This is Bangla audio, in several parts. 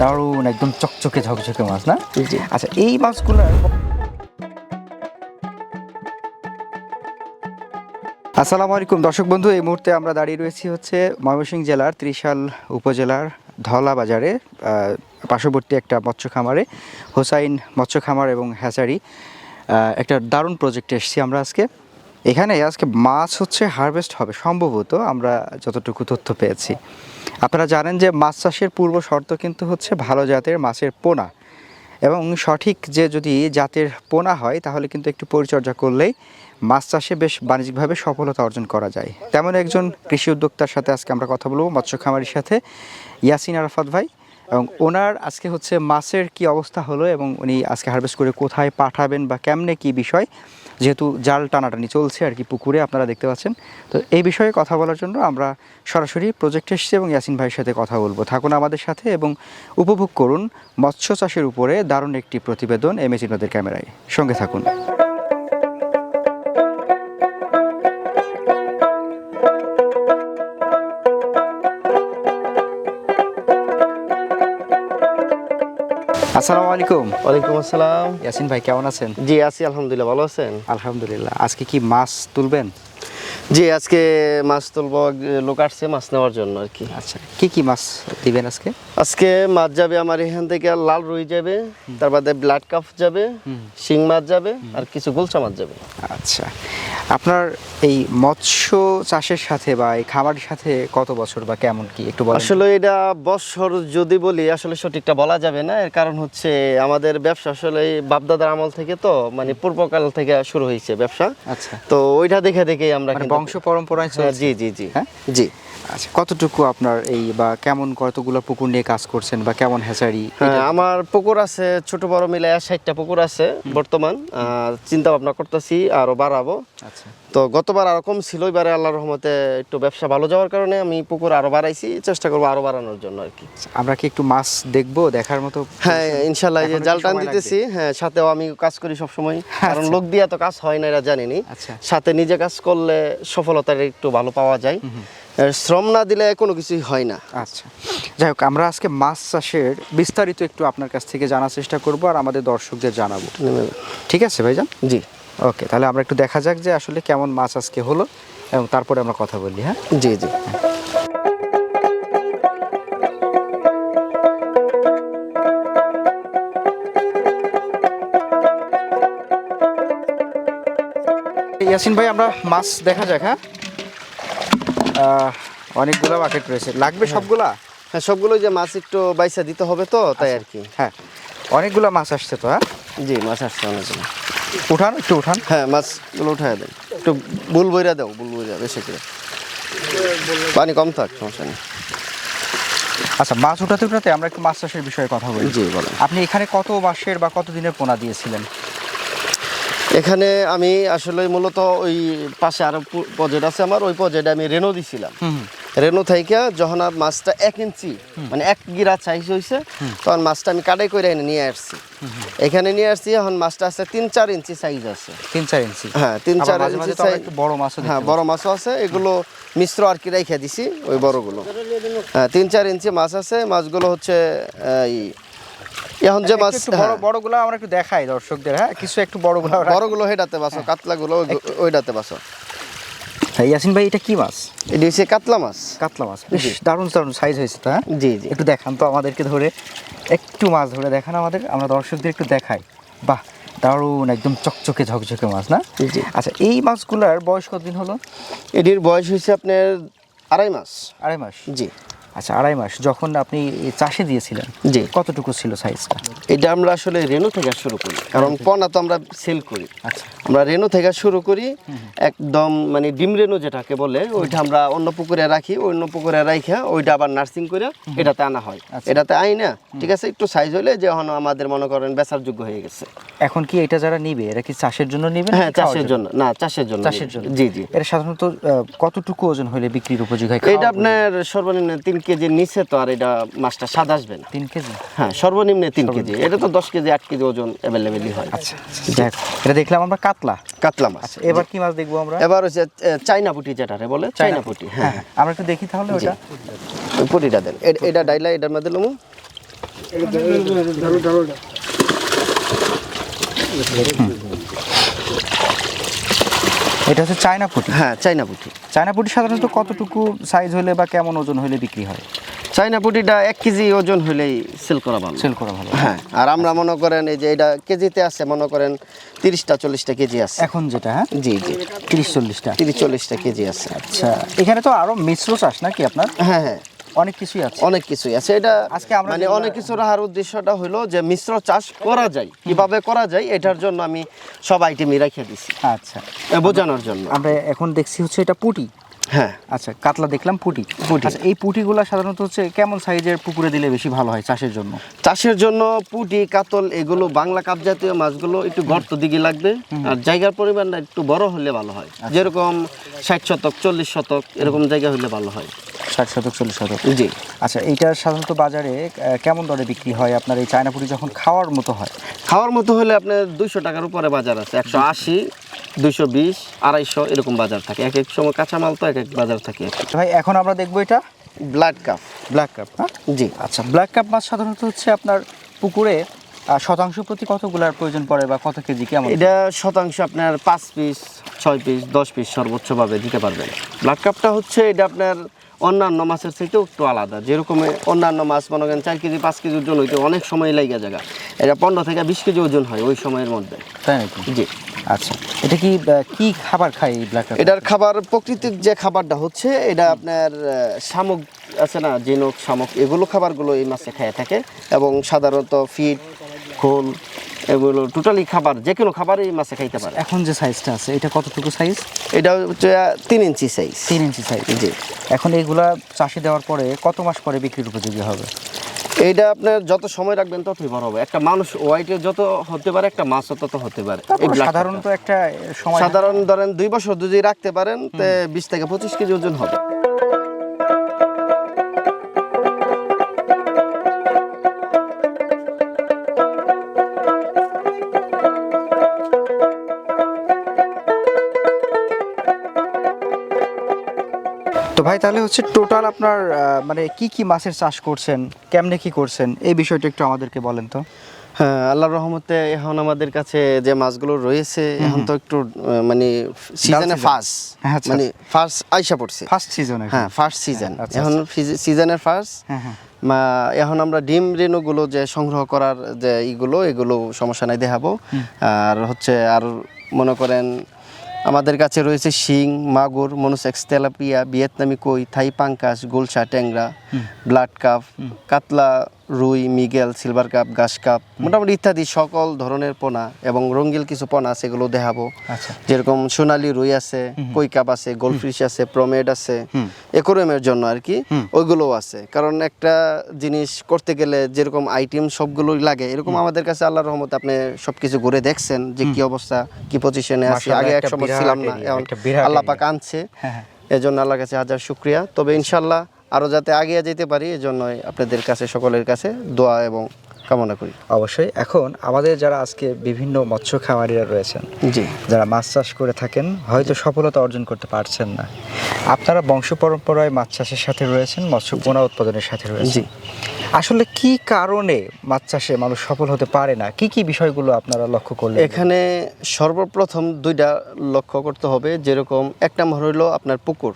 দারুণ একদম চকচকে ঝকঝকে মাছ না? জি। আচ্ছা এই মাছগুলো আসসালামু আলাইকুম। দর্শক বন্ধু এই মুহূর্তে আমরা দাঁড়িয়ে রয়েছি হচ্ছে ময়মনসিংহ জেলার ত্রিশাল উপজেলার ধলা বাজারে পার্শ্ববর্তী একটা মৎস্য খামারে হোসাইন মৎস্য খামার এবং হ্যাচারি একটা দারুণ প্রজেক্টে এসেছি আমরা আজকে। এখানে আজকে মাছ হচ্ছে হারভেস্ট হবে সম্ভবত আমরা যতটুকু তথ্য পেয়েছি। আপনারা জানেন যে মাছ চাষের পূর্ব শর্ত কিন্তু হচ্ছে ভালো জাতের মাছের পোনা। এবং সঠিক যে যদি জাতের পোনা হয়, তাহলে কিন্তু একটু পরিচর্যা করলেই মাছ চাষে বেশ বাণিজ্যিকভাবে সফলতা অর্জন করা যায়। তেমন একজন কৃষি উদ্যোক্তার সাথে আজকে আমরা কথা বলব, মৎস্য খামারির সাথে ইয়াসিন আরাফাত ভাই। এবং ওনার আজকে হচ্ছে মাছের কি অবস্থা হলো এবং উনি আজকে হারভেস্ট করে কোথায় পাঠাবেন বা কেমনে কি বিষয়, যেহেতু জাল টানাটানি চলছে আর কি পুকুরে, আপনারা দেখতে পাচ্ছেন। তো এই বিষয়ে কথা বলার জন্য আমরা সরাসরি প্রজেক্টে এসেছি এবং ইয়াসিন ভাইয়ের সাথে কথা বলব। থাকুন আমাদের সাথে এবং উপভোগ করুন মৎস্য চাষের উপরে দারুণ একটি প্রতিবেদন এম এস ক্যামেরায়। সঙ্গে থাকুন। আসসালামু আলাইকুম। ওয়ালাইকুম আসসালাম। ইয়াসিন ভাই কেমন আছেন? জি আছি আলহামদুলিল্লাহ ভালো আছেন? আলহামদুলিল্লাহ। আজকে কি মাছ তুলবেন? জি আজকে মাছ তুলবো লোক আসছে মাছ নেওয়ার জন্য আর কি। আচ্ছা কি কি মাছ দিবেন আজকে? আজকে মাছ যাবে আমার এখান থেকে লাল রুই যাবে তার বাদে ব্লাড কাপ যাবে শিং মাছ যাবে আর কিছু গুলচা মাছ যাবে। আচ্ছা। আপনার এই মৎস্য চাষের সাথে বা এই খাবারের সাথে কত বছর বা কেমন কি? একটু আসলে এটা বছর যদি বলি আসলে সঠিকটা বলা যাবে না। এর কারণ হচ্ছে আমাদের ব্যবসা আসলে বাপদাদার আমল থেকে তো মানে পূর্বকাল থেকে শুরু হয়েছে ব্যবসা। আচ্ছা। তো ওইটা দেখে দেখে আমরা মানে বংশ পরম্পরায় হ্যাঁ, জি জি জি। হ্যাঁ? জি। আচ্ছা কতটুকু আপনার এই বা কেমন কতগুলো পুকুর নিয়ে কাজ করছেন বা কেমন হ্যাচারি? হ্যাঁ আমার পুকুর আছে ছোট বড় মিলে ষাটটা পুকুর আছে বর্তমান। চিন্তা ভাবনা করতেছি আরও বাড়াবো। আচ্ছা। তো গতবার আরও কম ছিল এবারে আল্লাহর রহমতে একটু ব্যবসা ভালো যাওয়ার কারণে আমি পুকুর আরও বাড়াইছি চেষ্টা করব আরও বাড়ানোর জন্য আর কি। আচ্ছা, আমরা কি একটু মাছ দেখব দেখার মতো হ্যাঁ ইনশাল্লাহ যে জাল টান দিতেছি হ্যাঁ সাথেও আমি কাজ করি সব সময় কারণ আচ্ছা। লোক দিয়ে তো কাজ হয় না এরা জানিনি। আচ্ছা। সাথে নিজে কাজ করলে সফলতার একটু ভালো পাওয়া যায়। শ্রম না দিলে কোনো কিছুই হয় না। আচ্ছা। যাই হোক আমরা আজকে মাছ চাষের বিস্তারিত একটু আপনার কাছ থেকে জানার চেষ্টা করব আর আমাদের দর্শকদের জানাব। ঠিক আছে ভাইজান? জি। ওকে তাহলে আমরা একটু দেখা যাক যে আসলে কেমন মাছ আজকে হলো এবং তারপরে আমরা কথা বলি হ্যাঁ? জি জি। ইয়াসিন ভাই আমরা মাছ দেখা যাক হ্যাঁ? অনেকগুলো বাকেট রয়েছে। লাগবে সবগুলা? হ্যাঁ সবগুলো যে মাছ একটু বাইসা দিতে হবে তো তাই আর কি। হ্যাঁ অনেকগুলো মাছ আসছে তো হ্যাঁ? জি মাছ আসছে অনেকগুলো। উঠান একটু উঠান। হ্যাঁ মাছগুলো উঠাই দেন। একটু বুল বইরা দাও বুল বইরা বেশি করে। পানি কম থাক সমস্যা নেই। আচ্ছা মাছ উঠাতে উঠাতে আমরা একটু মাছ চাষের বিষয়ে কথা বলি। জি বলেন। আপনি এখানে কত মাসের বা কত দিনের পোনা দিয়েছিলেন? এখানে আমি আসলে মূলত ওই পাশে আরও প্রজেক্ট আছে আমার ওই প্রজেক্টে আমি রেনো দিছিলাম। রেনো থাইকা যখন আর মাছটা এক ইঞ্চি মানে এক গিরা সাইজ হয়েছে তখন মাছটা আমি কাটাই করে এনে নিয়ে আসছি। এখানে নিয়ে আসছি এখন মাছটা আছে তিন চার ইঞ্চি সাইজ আছে। তিন চার ইঞ্চি? হ্যাঁ তিন চার ইঞ্চি সাইজ বড় মাছ হ্যাঁ বড় মাছও আছে এগুলো মিশ্র আর কি রেখে দিছি ওই বড়গুলো। হ্যাঁ তিন চার ইঞ্চি মাছ আছে মাছগুলো হচ্ছে এই এখন যে মাছ একটু বড় বড়গুলো আমরা একটু দেখাই দর্শকদের হ্যাঁ? কিছু একটু বড়গুলো হ্যাঁ, বড়গুলো হেডাতে বাসো কাতলাগুলো ওই- ওইটাতে বাসো। হ্যাঁ, ইয়াসিন ভাই এটা কি মাছ? এটি হচ্ছে কাতলা মাছ। কাতলা মাছ বেশ দারুণ দারুণ সাইজ হয়েছে তো হ্যাঁ? জি জি। একটু দেখান তো আমাদেরকে ধরে একটু মাছ ধরে দেখান আমাদের আমরা দর্শকদের একটু দেখাই। বাহ দারুণ একদম চকচকে ঝকঝকে মাছ না? জি। আচ্ছা এই মাছগুলোর বয়স কতদিন হলো? এটির বয়স হয়েছে আপনার আড়াই মাস। আড়াই মাস। জি। আচ্ছা আড়াই মাস যখন আপনি চাষে দিয়েছিলেন জি। কতটুকু ছিল সাইজটা এটা আমরা আসলে রেনু থেকে শুরু করি কারণ পনা তো আমরা সেল করি। আচ্ছা। আমরা রেনু থেকে শুরু করি একদম মানে ডিম রেনু যেটাকে বলে ওইটা আমরা অন্য পুকুরে রাখি অন্য পুকুরে রাখা ওইটা আবার নার্সিং করে এটাতে আনা হয়। আচ্ছা। এটাতে আই না ঠিক আছে? একটু সাইজ হলে যে এখন আমাদের মনে করেন বেচার যোগ্য হয়ে গেছে। এখন কি এটা যারা নিবে এরা কি চাষের জন্য নিবে হ্যাঁ চাষের জন্য? না চাষের জন্য চাষের জন্য। জি জি। এটা সাধারণত কতটুকু ওজন হলে বিক্রির উপযোগী হয় এটা আপনার সর্বনিম্ন তিন কেজি নিচে তো আর এটা মাছটা স্বাদ আসবে না? তিন কেজি? হ্যাঁ সর্বনিম্ন তিন কেজি। এটা তো দশ কেজি আট কেজি ওজন অ্যাভেলেবেলই হয়। আচ্ছা আচ্ছা, যাক এটা দেখলাম আমরা কাতলা। কাতলা মাছ। আচ্ছা এবার কি মাছ দেখব আমরা? এবার হচ্ছে চাইনা পুটি যেটারে বলে চাইনা পুটি হ্যাঁ। হ্যাঁ। আমরা একটু দেখি তাহলে ওটা। পুটিটা দেন। এটা ডাইলা এটার মধ্যে লমু এটা হচ্ছে চায়না পুটি। হ্যাঁ চাইনা পুঁটি। চায়না পুটি সাধারণত কতটুকু সাইজ হলে বা কেমন ওজন হলে বিক্রি হয়? চাইনা পুঁটিটা এক কেজি ওজন হলেই সেল করা ভালো। সেল করা ভালো। হ্যাঁ আর আমরা মনে করেন এই যে এটা কেজিতে আছে মনে করেন তিরিশটা চল্লিশটা কেজি আছে। এখন যেটা হ্যাঁ? জি জি। তিরিশ চল্লিশটা। তিরিশ চল্লিশটা কেজি আছে। আচ্ছা এখানে তো আরও মিশ্র চাষ নাকি আপনার? হ্যাঁ হ্যাঁ। অনেক কিছুই আছে। অনেক কিছুই আছে। এটা আজকে আমরা মানে অনেক কিছু রাখার উদ্দেশ্যটা হলো যে মিশ্র চাষ করা যায়। কীভাবে করা যায় এটার জন্য আমি সব আইটেমই রেখে দিছি। আচ্ছা। বোঝানোর জন্য। আমরা এখন দেখছি হচ্ছে এটা পুটি। হ্যাঁ। আচ্ছা কাতলা দেখলাম পুটি। পুঁটি। আচ্ছা এই পুটিগুলো সাধারণত হচ্ছে কেমন সাইজের পুকুরে দিলে বেশি ভালো হয় চাষের জন্য? চাষের জন্য পুঁটি কাতল এগুলো বাংলা কাপ জাতীয় মাছগুলো একটু গর্ত দিকে লাগবে। আর জায়গার পরিমাণটা একটু বড় হলে ভালো হয়। যেরকম ষাট শতক চল্লিশ শতক এরকম জায়গা হলে ভালো হয়। ষাট শতক চল্লিশ শতক। জি। আচ্ছা এইটা সাধারণত বাজারে কেমন দরে বিক্রি হয়? আপনার এই চায়না পুটি যখন খাওয়ার মতো হয়? খাওয়ার মতো হলে আপনার দুইশো টাকার উপরে বাজার আছে। একশো আশি দুইশো বিশ আড়াইশো এরকম বাজার থাকে। এক এক সময় কাঁচামাল তো এক এক বাজার থাকে। ভাই এখন আমরা দেখব এটা? ব্ল্যাক কাপ ব্ল্যাক কাপ হ্যাঁ? জি। আচ্ছা ব্ল্যাক কাপ মাছ সাধারণত হচ্ছে আপনার পুকুরে শতাংশ প্রতি কতগুলার প্রয়োজন পড়ে বা কত কেজি কেমন? এটা শতাংশ আপনার পাঁচ পিস ছয় পিস দশ পিস সর্বোচ্চভাবে দিতে পারবেন। ব্ল্যাক কাপটা হচ্ছে এটা আপনার অন্যান্য মাছের থেকেও একটু আলাদা। যেরকম অন্যান্য মাছ মনে করেন চার কেজি পাঁচ কেজি ওজন হইতে অনেক সময় লাগে জায়গা এটা পনেরো থেকে বিশ কেজি ওজন হয় ওই সময়ের মধ্যে। তাই নাকি? জি। আচ্ছা। এটা কি কি খাবার খায় এই ব্ল্যাক এটার খাবার প্রকৃতিক যে খাবারটা হচ্ছে এটা আপনার শামুক আছে না জিনুক শামুক এগুলো খাবারগুলো এই মাছে খেয়ে থাকে এবং সাধারণত ফিড খোল এগুলো টোটালি খাবার যে কোনো খাবার এই মাছে খাইতে পারে। এখন যে সাইজটা আছে এটা কতটুকু সাইজ এটা হচ্ছে তিন ইঞ্চি সাইজ তিন ইঞ্চি সাইজ জি। এখন এইগুলা চাষি দেওয়ার পরে কত মাস পরে বিক্রির উপযোগী হবে? এইটা আপনার যত সময় রাখবেন ততই বড় হবে। একটা মানুষ ওয়াইটে যত হতে পারে একটা মাছও তত হতে পারে। সাধারণত একটা সময় সাধারণ ধরেন দুই বছর যদি রাখতে পারেন তে বিশ থেকে পঁচিশ কেজি ওজন হবে। ভাই তাহলে হচ্ছে টোটাল আপনার মানে কি কি মাছের চাষ করছেন কেমনে কি করছেন এই বিষয়টা একটু আমাদেরকে বলেন তো। হ্যাঁ আল্লাহর রহমতে এখন আমাদের কাছে যে মাছগুলো রয়েছে এখন তো একটু মানে সিজনে ফার্স্ট আচ্ছা। মানে ফার্স্ট আইসা পড়ছে। ফার্স্ট সিজন হ্যাঁ ফার্স্ট সিজন আচ্ছা, এখন সিজনের ফার্স্ট হ্যাঁ হ্যাঁ। এখন আমরা ডিম রেণুগুলো যে সংগ্রহ করার যে ইগুলো এগুলো সমস্যা নাই দেখাবো। আর হচ্ছে আর মনে করেন আমাদের কাছে রয়েছে শিং মাগুর মনোসেক্স তেলাপিয়া ভিয়েতনামি কই থাই পাঙ্কাস গোলসা ট্যাংরা ব্লাড কাপ কাতলা রুই মিগেল সিলভার কাপ ঘাস কাপ মোটামুটি ইত্যাদি সকল ধরনের পোনা এবং রঙ্গিল কিছু পোনা আছে এগুলো দেখাবো। আচ্ছা। যেরকম সোনালি রুই আছে কই কাপ আছে গোল্ডফিশ আছে প্রমেড আছে একোরিয়ামের জন্য আর কি ওইগুলোও আছে। কারণ একটা জিনিস করতে গেলে যেরকম আইটেম সবগুলোই লাগে এরকম আমাদের কাছে আল্লাহর রহমতে আপনি সবকিছু ঘুরে দেখছেন যে কি অবস্থা কি পজিশনে আছে। আগে এক সময় ছিলাম না আল্লাহ। পাক আনছে। হ্যাঁ হ্যাঁ। এজন্য আল্লাহর কাছে হাজার শুক্রিয়া। তবে ইনশাল্লাহ আরও যাতে আগিয়ে যেতে পারি এজন্যই আপনাদের কাছে সকলের কাছে দোয়া এবং কামনা করি। অবশ্যই। এখন আমাদের যারা আজকে বিভিন্ন মৎস্য খামারিরা রয়েছেন জি। যারা মাছ চাষ করে থাকেন হয়তো সফলতা অর্জন করতে পারছেন না। আপনারা বংশ পরম্পরায় মাছ চাষের সাথে রয়েছেন মৎস্য পোনা উৎপাদনের সাথে রয়েছেন। জি। আসলে কি কারণে মাছ চাষে মানুষ সফল হতে পারে না? কি কি বিষয়গুলো আপনারা লক্ষ্য করলেন? এখানে সর্বপ্রথম দুইটা লক্ষ্য করতে হবে। যেরকম এক নম্বর হইল আপনার পুকুর।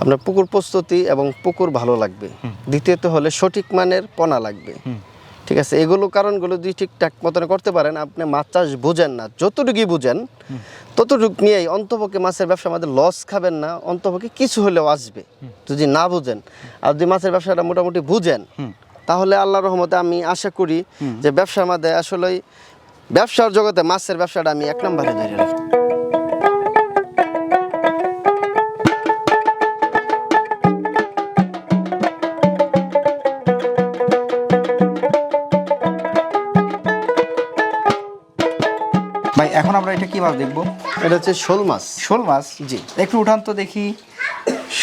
আপনার পুকুর প্রস্তুতি এবং পুকুর ভালো লাগবে। দ্বিতীয়ত হলে সঠিক মানের পোনা লাগবে। ঠিক আছে? এগুলো কারণগুলো যদি ঠিকঠাক মতন করতে পারেন, আপনি মাছ চাষ বুঝেন না, যতটুকুই বুঝেন, ততটুকু নিয়েই অন্তপক্ষে মাছের ব্যবসা আমাদের লস খাবেন না, অন্তপক্ষে কিছু হলেও আসবে, যদি না বুঝেন। আর যদি মাছের ব্যবসাটা মোটামুটি বুঝেন, তাহলে আল্লাহ রহমতে আমি আশা করি যে ব্যবসার মধ্যে আসলেই, ব্যবসার জগতে মাছের ব্যবসাটা আমি এক নম্বরে ধরে রাখি। কি মাছ দেখব? এটা হচ্ছে শোল মাছ। শোল মাছ? জি। একটু উঠান তো দেখি।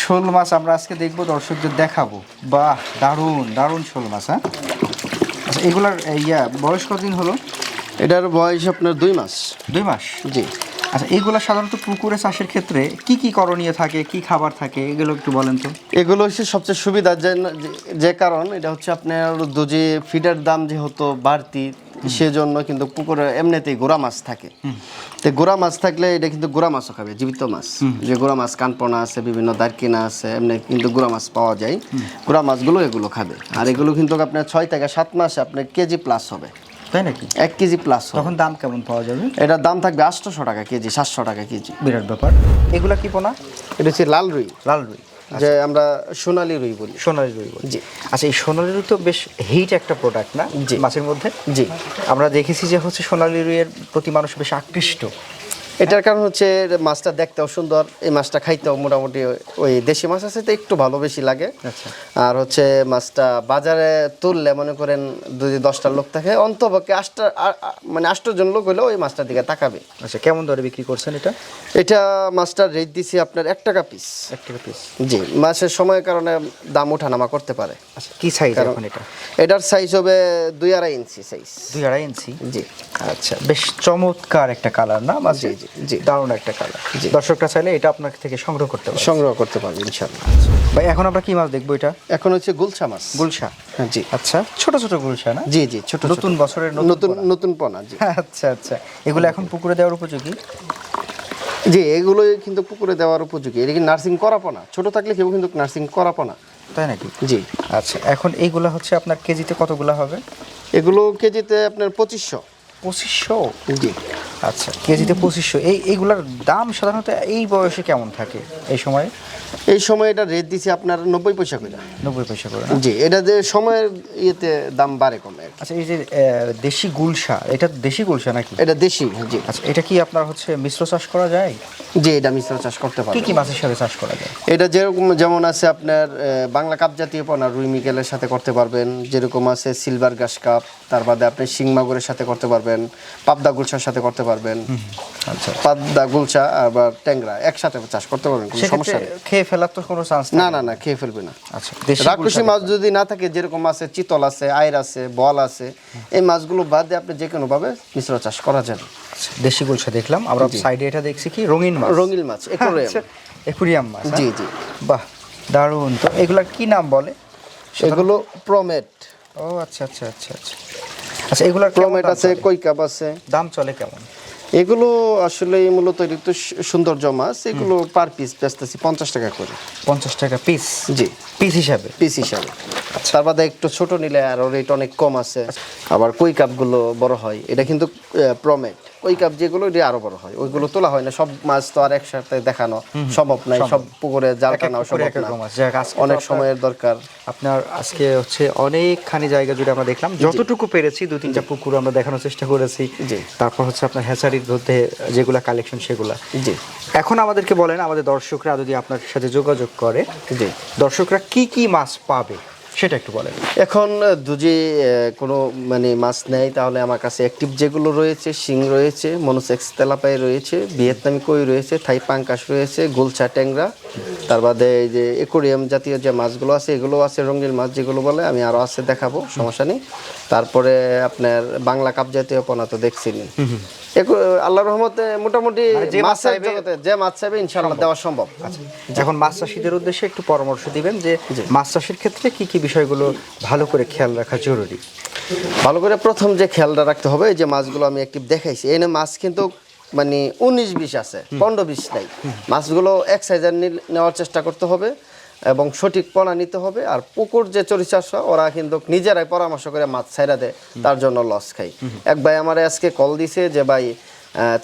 শোল মাছ আমরা আজকে দেখব দর্শকদের দেখাবো। বাহ দারুণ দারুণ শোল মাছ হ্যাঁ? আচ্ছা এগুলার ইয়া বয়স কতদিন হলো? এটার বয়স আপনার দুই মাস। দুই মাস? জি। আচ্ছা এইগুলো সাধারণত পুকুরে চাষের ক্ষেত্রে কি কি করণীয় থাকে কি খাবার থাকে এগুলো একটু বলেন তো। এগুলো হচ্ছে সবচেয়ে সুবিধা যে যে কারণ এটা হচ্ছে আপনার দুজি ফিডের দাম যেহেতু বাড়তি সেজন্য কিন্তু পুকুরে এমনিতেই গোড়া মাছ থাকে। তো গোড়া মাছ থাকলে এটা কিন্তু গোড়া মাছও খাবে জীবিত মাছ। যে গোড়া মাছ কানপনা আছে বিভিন্ন দারকিনা আছে এমনি কিন্তু গোড়া মাছ পাওয়া যায়। গোড়া মাছগুলো এগুলো খাবে। আর এগুলো কিন্তু আপনার ছয় থেকে সাত মাসে আপনার কেজি প্লাস হবে। তাই নাকি? এক কেজি প্লাস হবে। তখন দাম কেমন পাওয়া যাবে? এটার দাম থাকবে আটশোশো টাকা কেজি সাতশো টাকা কেজি। বিরাট ব্যাপার। এগুলা কি পোনা? এটা হচ্ছে লাল রুই। লাল রুই। যে আমরা সোনালি রুই বলি। সোনালি রুই বলি। জি। আচ্ছা এই সোনালি রুই তো বেশ হিট একটা প্রোডাক্ট না জি। মাছের মধ্যে? জি। আমরা দেখেছি যে হচ্ছে সোনালি রুইয়ের প্রতি মানুষ বেশ আকৃষ্ট। এটার কারণ হচ্ছে মাছটা দেখতেও সুন্দর এই মাছটা খাইতেও মোটামুটি ওই দেশি মাছ আছে তো একটু ভালো বেশি লাগে। আচ্ছা। আর হচ্ছে মাছটা বাজারে তুললে মনে করেন যদি দশটা লোক থাকে অন্তপক্ষে আটটা মানে আটজন লোক হলেও ওই মাছটার দিকে তাকাবে। আচ্ছা কেমন দরে বিক্রি করছেন এটা? এটা মাছটার রেট দিছি আপনার এক টাকা পিস এক টাকা পিস জি মাছের সময়ের কারণে দাম ওঠানামা করতে পারে। আচ্ছা কি সাইজ এখন এটা? এটার সাইজ হবে দুই আড়াই ইঞ্চি সাইজ দুই আড়াই ইঞ্চি? জি। আচ্ছা বেশ চমৎকার একটা কালার না মাছ জি, জি, জি। দারুণ একটা কালার দর্শকরা চাইলে এটা আপনার থেকে সংগ্রহ করতে পারে সংগ্রহ করতে পারবে ইনশাল্লাহ ভাই এখন আমরা কি মাছ দেখব এটা? এখন হচ্ছে গুলশা মাছ। গুলশা? হ্যাঁ জি। আচ্ছা ছোট ছোট গুলশা না? জি জি ছোট। নতুন বছরের নতুন নতুন পোনা। জি। আচ্ছা আচ্ছা। এগুলো এখন পুকুরে দেওয়ার উপযোগী? জি এগুলোই কিন্তু পুকুরে দেওয়ার উপযোগী। এটা কি নার্সিং করাবো না ছোট থাকলে কেউ কিন্তু নার্সিং করাবো না তাই নাকি? জি। আচ্ছা এখন এইগুলো হচ্ছে আপনার কেজিতে কতগুলা হবে? এগুলো কেজিতে আপনার পঁচিশশো। পঁচিশশো? জি। আচ্ছা কেজিতে পঁচিশশো। এই এইগুলার দাম সাধারণত এই বয়সে কেমন থাকে এই সময়ে? এই সময় এটা রেট দিছি আপনার নব্বই পয়সা করে। নব্বই পয়সা করে জি এটা যে সময়ের ইয়েতে দাম বাড়ে কমে আচ্ছা এই যে দেশি গুলশা এটা দেশি গুলশা নাকি? এটা দেশি জি। আচ্ছা এটা কি আপনার হচ্ছে মিশ্র চাষ করা যায়? জি এটা মিশ্র চাষ করতে কি কি মাছের সাথে চাষ করা যায়? এটা যেরকম যেমন আছে আপনার বাংলা কাপ জাতীয় পোনা রুই মিকেলের সাথে করতে পারবেন। যেরকম আছে সিলভার গাছ কাপ তার বাদে আপনি শিং মাগুরের সাথে করতে পারবেন। পাবদা গুলশার সাথে করতে পারবেন। আচ্ছা। পাবদা গুলশা আবার ট্যাংরা একসাথে চাষ করতে পারবেন কোনো সমস্যা নেই। খেয়ে ফেলার তো কোনো চান্স না না না খেয়ে ফেলবে না। আচ্ছা রাক্ষসী মাছ যদি না থাকে যেরকম আছে চিতল আছে আয়ের আছে বল আছে এই মাছগুলো বাদে আপনি যে কোনো ভাবে মিশ্র চাষ করা যাবে। আচ্ছা, দেশি গুলশা দেখলাম। আমরা সাইডে এটা দেখছি কি? রঙিন মাছ। রঙিল মাছ aquarium। আচ্ছা, একুরিয়াম মাছ হ্যাঁ? জি জি। বাহ দারুণ। তো এগুলার কি নাম বলে? এগুলো প্রমেট ও আচ্ছা আচ্ছা আচ্ছা আচ্ছা। আচ্ছা এগুলোর দাম আছে কৈকাপ আছে? দাম চলে কেমন? এগুলো আসলে মূলত এটা তো সৌন্দর্য মাছ। এগুলো পার পিস বেচতেছি পঞ্চাশ টাকা করে। পঞ্চাশ টাকা পিস জি। পিস হিসাবে? পিস হিসাবে। তার বাদে একটু ছোট নিলে আরও রেট অনেক কম আছে। আবার কই কাপগুলো বড় হয় এটা কিন্তু প্রমেট ওই কাপ যেগুলো এটা আরও বড় হয় ওইগুলো তোলা হয় না সব মাছ তো আর একসাথে দেখানো সম্ভব নাই সব পুকুরে জাল টানাও সম্ভব না। অনেক সময়ের দরকার। আপনার আজকে হচ্ছে অনেকখানি জায়গা জুড়ে আমরা দেখলাম। যতটুকু পেরেছি দু তিনটা পুকুর আমরা দেখানোর চেষ্টা করেছি। তারপর হচ্ছে আপনার হ্যাচারির মধ্যে যেগুলা কালেকশন সেগুলা। জি। এখন আমাদেরকে বলেন আমাদের দর্শকরা যদি আপনার সাথে যোগাযোগ করে জি। দর্শকরা কি কি মাছ পাবে? সেটা একটু বলেন। এখন যদি কোনো মানে মাছ নেয় তাহলে আমার কাছে অ্যাক্টিভ যেগুলো রয়েছে শিং রয়েছে মনোসেক্স তেলাপাই রয়েছে ভিয়েতনামি কই রয়েছে থাই পাঙ্কাশ রয়েছে গুলচা ট্যাংরা তার বাদে এই যে একুরিয়াম জাতীয় যে মাছগুলো আছে এগুলো আছে রঙিন মাছ যেগুলো বলে আমি আরও আছে দেখাবো সমস্যা নেই। তারপরে আপনার বাংলা কাপ জাতীয় পোনা তো দেখছিনি আল্লাহর রহমতে মোটামুটি মানে মাছ চাইবে- জগতে যে মাছ চাইবে ইনশাল্লাহ দেওয়া সম্ভব। এখন মাছ চাষিদের উদ্দেশ্যে একটু পরামর্শ দিবেন যে মাছ চাষের ক্ষেত্রে কি কি বিষয়গুলো ভালো করে খেয়াল রাখা জরুরি। ভালো করে প্রথম যে খেয়ালটা রাখতে হবে যে মাছগুলো আমি একটি দেখাইছি এনে মাছ কিন্তু মানে উনিশ বিশ আছে পনেরো বিশ নাই। মাছগুলো এক সাইজের নেওয়ার চেষ্টা করতে হবে এবং সঠিক পণা নিতে হবে আর পুকুর যে চরিচাষা ওরা কিন্তু নিজেরাই পরামর্শ করে মাছ ছাইরা দেয় তার জন্য লস খাই এক ভাই আমার আজকে কল দিছে যে ভাই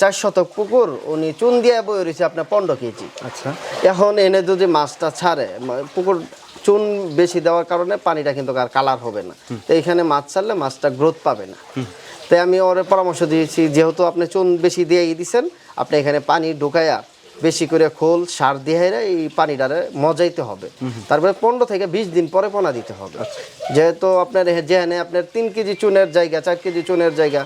চার শতক পুকুর উনি চুন দিয়ে বয়ে রয়েছে আপনার পনেরো কেজি। আচ্ছা। এখন এনে যদি মাছটা ছাড়ে পুকুর চুন বেশি দেওয়ার কারণে পানিটা কিন্তু আর কালার হবে না। তো এখানে মাছ ছাড়লে মাছটা গ্রোথ পাবে না। তাই আমি ওর পরামর্শ দিয়েছি, যেহেতু আপনি চুন বেশি দিয়ে দিয়েছেন আপনি এখানে পানি ঢুকাইয়া বেশি করে খোল সার দিয়ে এই পানিটারে মজাইতে হবে। তারপরে পনেরো থেকে বিশ দিন পরে পোনা দিতে হবে। যেহেতু আপনার যেখানে আপনার তিন কেজি চুনের জায়গা চার কেজি চুনের জায়গা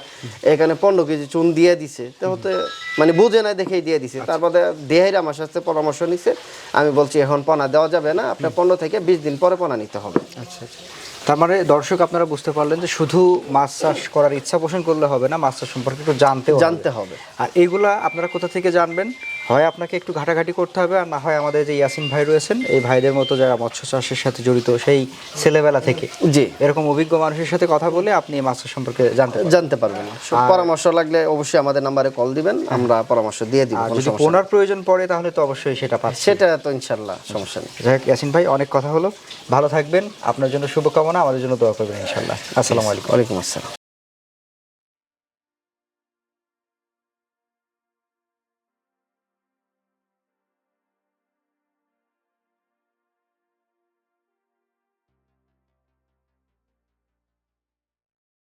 এখানে পনেরো কেজি চুন দিয়ে দিছে। তো হতে মানে বুঝে না দেখেই দিয়ে দিছে। তারপরে দেহের আমার সাথে পরামর্শ নিছে। আমি বলছি এখন পোনা দেওয়া যাবে না। আপনার পনেরো থেকে বিশ দিন পরে পোনা নিতে হবে। আচ্ছা আচ্ছা। তার মানে দর্শক আপনারা বুঝতে পারলেন যে শুধু মাছ চাষ করার ইচ্ছা পোষণ করলে হবে না মাছ চাষ সম্পর্কে একটু জানতেও হবে। জানতে হবে। আর এইগুলা আপনারা কোথা থেকে জানবেন? হয় আপনাকে একটু ঘাটাঘাটি করতে হবে আর না হয় আমাদের যে ইয়াসিন ভাই রয়েছেন এই ভাইদের মতো যারা মৎস্য চাষের সাথে জড়িত সেই ছেলেবেলা থেকে জি। এরকম অভিজ্ঞ মানুষের সাথে কথা বলে আপনি এই মাছ সম্পর্কে জানতে জানতে পারবেন। পরামর্শ লাগলে অবশ্যই আমাদের নাম্বারে কল দিবেন আমরা পরামর্শ দিয়ে দিব যদি। পোনার প্রয়োজন পড়ে তাহলে তো অবশ্যই সেটা পাচ্ছে। সেটা তো ইনশাল্লাহ সমস্যা নেই। যাই হোক ইয়াসিন ভাই অনেক কথা হলো। ভালো থাকবেন। আপনার জন্য শুভকামনা। আমাদের জন্য দোয়া করবেন ইনশাল্লাহ আসসালামু আলাইকুম। ওয়ালাইকুম আসসালাম।